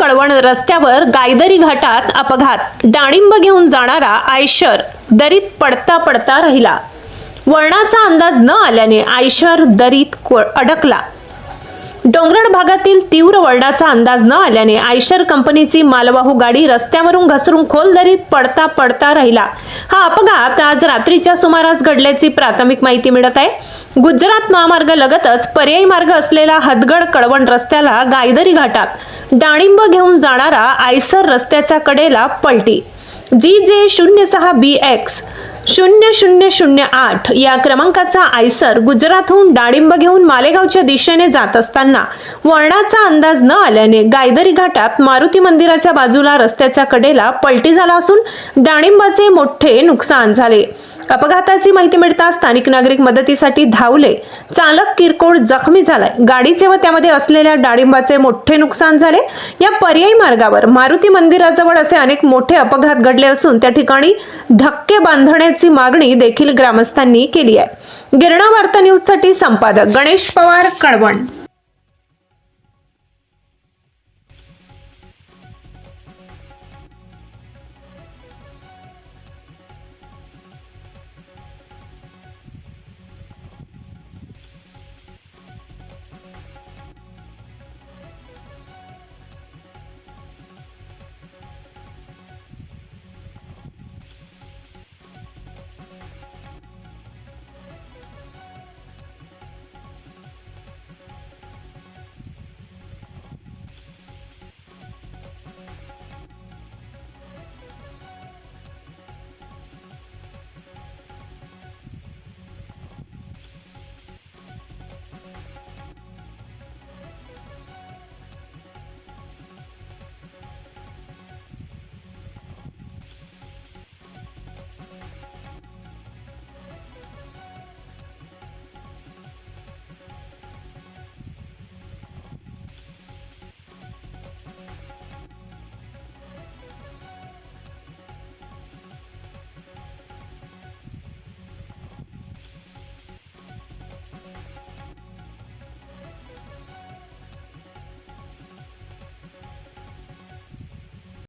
कळवण रस्त्यावर गायदरी घाटात अपघात. डाळिंब घेऊन जाणारा आयशर दरीत पडता पडता राहिला. वळणाचा अंदाज न आल्याने आयशर दरीत को- अडकला. डोंगराळ भागातील तीव्र वळणाचा अंदाज न आल्याने आयशर कंपनीची मालवाहू गाडी रस्त्यावरून घसरून खोल दरीत पडता पडता राहिला. हा अपघात आज रात्रीच्या सुमारास घडल्याची प्राथमिक माहिती मिळत आहे. गुजरात महामार्ग लगतच पर्यायी मार्ग असलेला हदगड कळवण रस्त्याला गायदरी घाटात डाळिंब घेऊन जाणारा आयसर रस्त्याच्या कडेला पलटी. जी जे शून्य सहा बी एक्स शून्य शून्य शून्य आठ या क्रमांकाचा आयसर गुजरातहून डाळिंब घेऊन मालेगावच्या दिशेने जात असताना वळणाचा अंदाज न आल्याने गायदरी घाटात मारुती मंदिराच्या बाजूला रस्त्याच्या कडेला पलटी झाला असून डाळिंबाचे मोठे नुकसान झाले. अपघाताची माहिती मिळताच स्थानिक नागरिक मदतीसाठी धावले. चालक किरकोळ जखमी झालाय. गाडीचे व त्यामध्ये असलेल्या डाळिंबाचे मोठे नुकसान झाले. या पर्यायी मार्गावर मारुती मंदिराजवळ असे अनेक मोठे अपघात घडले असून त्या ठिकाणी धक्के बांधण्याची मागणी देखील ग्रामस्थांनी केली आहे. गिरणा वार्ता न्यूजसाठी संपादक गणेश पवार कळवण.